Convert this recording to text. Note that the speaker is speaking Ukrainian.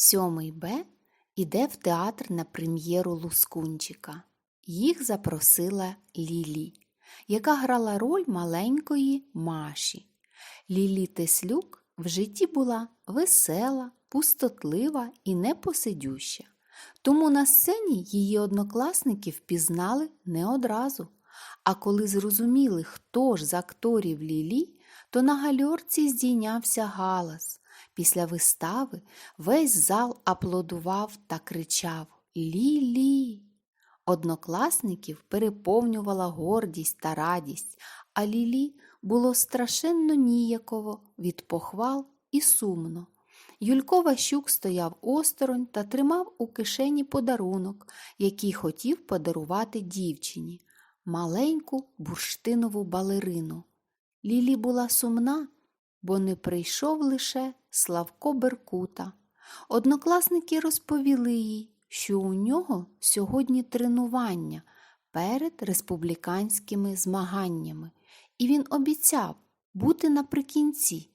Сьомий Б іде в театр на прем'єру Лускунчика. Їх запросила Лілі, яка грала роль маленької Маші. Лілі Теслюк в житті була весела, пустотлива і непосидюща. Тому на сцені її однокласники впізнали не одразу. А коли зрозуміли, хто ж з акторів Лілі, то на гальорці здійнявся галас. Після вистави весь зал аплодував та кричав Лілі. Однокласників переповнювала гордість та радість, а Лілі було страшенно ніяково від похвал і сумно. Юлько Ващук стояв осторонь та тримав у кишені подарунок, який хотів подарувати дівчині маленьку бурштинову балерину. Лілі була сумна, бо не прийшов лише Славко Беркута. Однокласники розповіли їй, що у нього сьогодні тренування перед республіканськими змаганнями, і він обіцяв бути наприкінці.